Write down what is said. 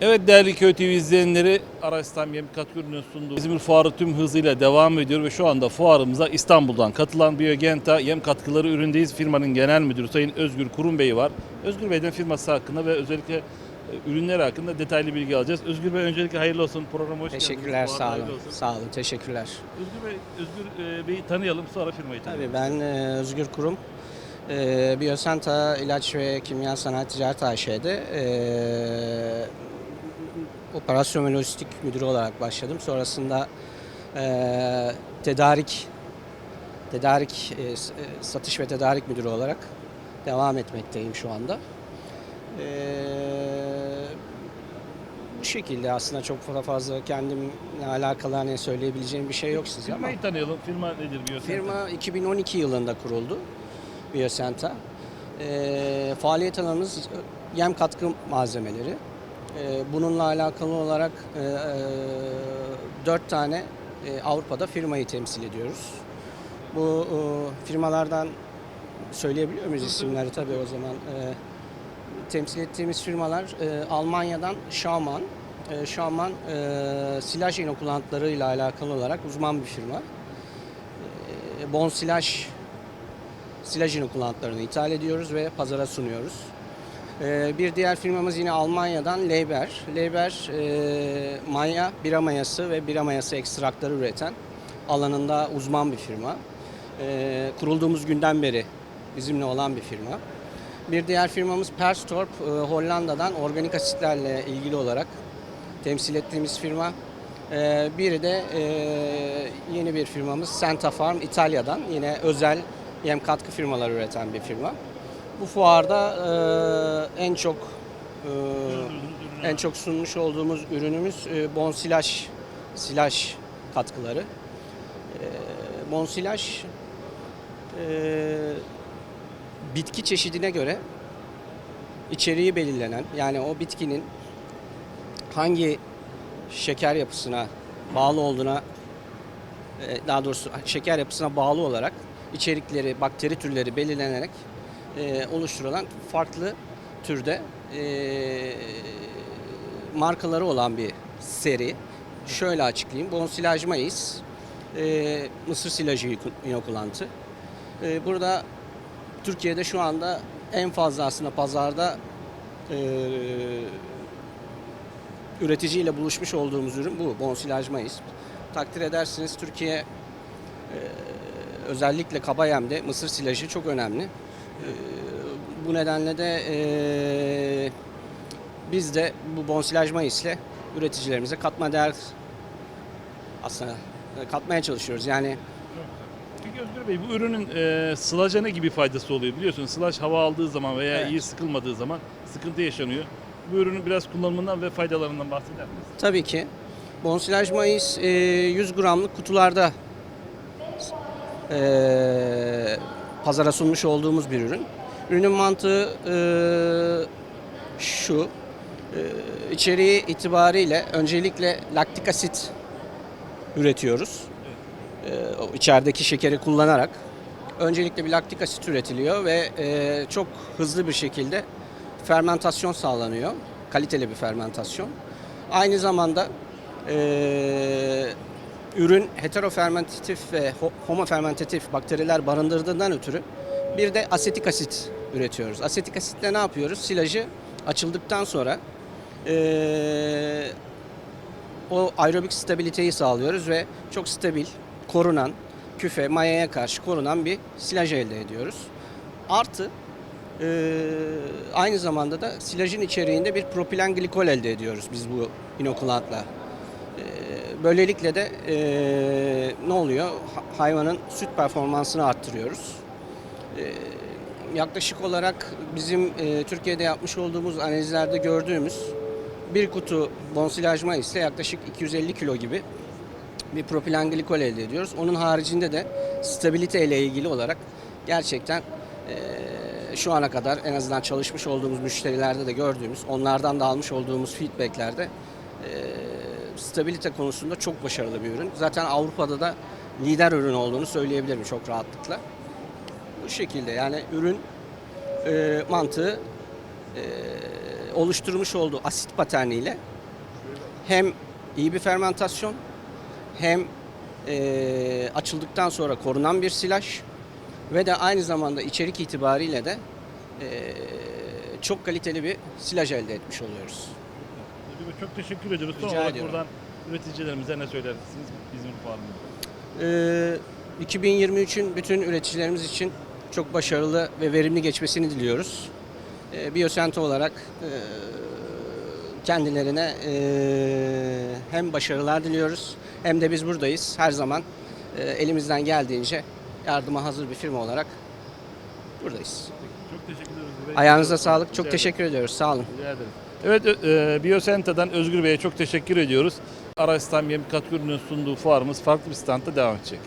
Evet değerli Köy TV izleyenleri Araçstam Yem Katkı Ürünü sunduğu İzmir Fuarı tüm hızıyla devam ediyor ve şu anda fuarımıza İstanbul'dan katılan Biogenta Yem Katkıları üründeyiz. Firmanın genel müdürü Sayın Özgür Kurum Bey var. Özgür Bey'den firması hakkında ve özellikle e, ürünler hakkında detaylı bilgi alacağız. Özgür Bey öncelikle hayırlı olsun. Programa hoş geldiniz. Teşekkürler, Fuara sağ hayırlı olun. olsun. Sağ olun, teşekkürler. Özgür Bey, Özgür e, Bey'i tanıyalım sonra firmayı tanıyalım. Tabii ben e, Özgür Kurum. E, Biosenta İlaç ve Kimya Sanayi Ticaret AŞ'de e, operasyon ve lojistik müdürü olarak başladım. Sonrasında e, tedarik tedarik e, e, satış ve tedarik müdürü olarak devam etmekteyim şu anda. E, bu şekilde aslında çok da fazla kendimle alakalı hani söyleyebileceğim bir şey yok size ama. Firmayı tanıyalım. Firma nedir Biosenta? Firma 2012 yılında kuruldu. Biosenta. Ee, faaliyet alanımız yem katkı malzemeleri. Ee, bununla alakalı olarak e, e, 4 tane e, Avrupa'da firmayı temsil ediyoruz. Bu firmalardan söyleyebiliyor muyuz isimleri tabii o zaman. Temsil ettiğimiz firmalar Almanya'dan Schaumann. Schaumann silaj inokulantları ile alakalı olarak uzman bir firma. Bon silaj silaj inokulantlarını ithal ediyoruz ve pazara sunuyoruz. E, bir diğer firmamız yine Almanya'dan Leiber. Leiber e, maya, bira mayası ve bira mayası ekstrakları üreten alanında uzman bir firma. E, kurulduğumuz günden beri bizimle olan bir firma. Bir diğer firmamız Perstorp, e, Hollanda'dan organik asitlerle ilgili olarak temsil ettiğimiz firma. E, biri de e, yeni bir firmamız Santa Farm İtalya'dan yine özel yem katkı firmaları üreten bir firma. Bu fuarda e, en çok e, en çok sunmuş olduğumuz ürünümüz e, bon silaj katkıları. E, bon silaj e, bitki çeşidine göre içeriği belirlenen yani o bitkinin hangi şeker yapısına bağlı olduğuna daha doğrusu şeker yapısına bağlı olarak içerikleri, bakteri türleri belirlenerek e, oluşturulan farklı türde e, markaları olan bir seri. Şöyle açıklayayım. Bonsilaj mayıs, e, mısır silajı inokulantı. E, burada Türkiye'de şu anda en fazla aslında pazarda e, üreticiyle buluşmuş olduğumuz ürün bu. Bonsilaj mayıs. Takdir edersiniz Türkiye e, özellikle Kabayem'de mısır silajı çok önemli. Bu nedenle de e, biz de bu bonsilaj mayısle üreticilerimize katma değer aslında e, katmaya çalışıyoruz. Yani Peki Özgür Bey bu ürünün e, sılaca ne gibi faydası oluyor? Biliyorsunuz sılaj hava aldığı zaman veya Evet. iyi sıkılmadığı zaman sıkıntı yaşanıyor. Bu ürünün biraz kullanımından ve faydalarından bahseder misiniz? Tabii ki. Bonsilaj mayıs e, 100 gramlık kutularda e, pazara sunmuş olduğumuz bir ürün. Ürünün mantığı e, şu. E, içeriği itibariyle öncelikle laktik asit üretiyoruz. E, o içerideki şekeri kullanarak. Öncelikle bir laktik asit üretiliyor ve e, çok hızlı bir şekilde fermentasyon sağlanıyor. Kaliteli bir fermentasyon. Aynı zamanda e, ürün heterofermentatif ve ho- homofermentatif bakteriler barındırdığından ötürü bir de asetik asit üretiyoruz. Asetik asitle ne yapıyoruz? Silajı açıldıktan sonra e, o aerobik stabiliteyi sağlıyoruz ve çok stabil, korunan, küfe, mayaya karşı korunan bir silaj elde ediyoruz. Artı ee, aynı zamanda da silajın içeriğinde bir propilen glikol elde ediyoruz biz bu inokulantla. Ee, böylelikle de ee, ne oluyor? Ha- Hayvanın süt performansını arttırıyoruz. Ee, yaklaşık olarak bizim ee, Türkiye'de yapmış olduğumuz analizlerde gördüğümüz bir kutu bonsilaj mayısla yaklaşık 250 kilo gibi bir propilen glikol elde ediyoruz. Onun haricinde de stabilite ile ilgili olarak gerçekten eee, şu ana kadar en azından çalışmış olduğumuz müşterilerde de gördüğümüz, onlardan da almış olduğumuz feedbacklerde eee, stabilite konusunda çok başarılı bir ürün. Zaten Avrupa'da da lider ürün olduğunu söyleyebilirim çok rahatlıkla. Bu şekilde yani ürün eee, mantığı eee, oluşturmuş olduğu asit paterniyle hem iyi bir fermentasyon hem e, açıldıktan sonra korunan bir silaj ve de aynı zamanda içerik itibariyle de e, çok kaliteli bir silaj elde etmiş oluyoruz. Çok teşekkür ediyoruz. Son Rica olarak ediyorum. buradan üreticilerimize ne söylersiniz İzmir Fuarı'nda? Ee, 2023'ün bütün üreticilerimiz için çok başarılı ve verimli geçmesini diliyoruz. Ee, Biyosento olarak e, kendilerine e, hem başarılar diliyoruz hem de biz buradayız. Her zaman e, elimizden geldiğince yardıma hazır bir firma olarak buradayız. Çok teşekkür ederiz. Ayağınıza Çok sağlık. rica Çok ederim. teşekkür ediyoruz. Sağ olun. Rica ederim. Evet, e, Biyosenta'dan Özgür Bey'e çok teşekkür ediyoruz. Araç Tam Yem Katkı Ürünü'nün sunduğu fuarımız farklı bir standta devam edecek.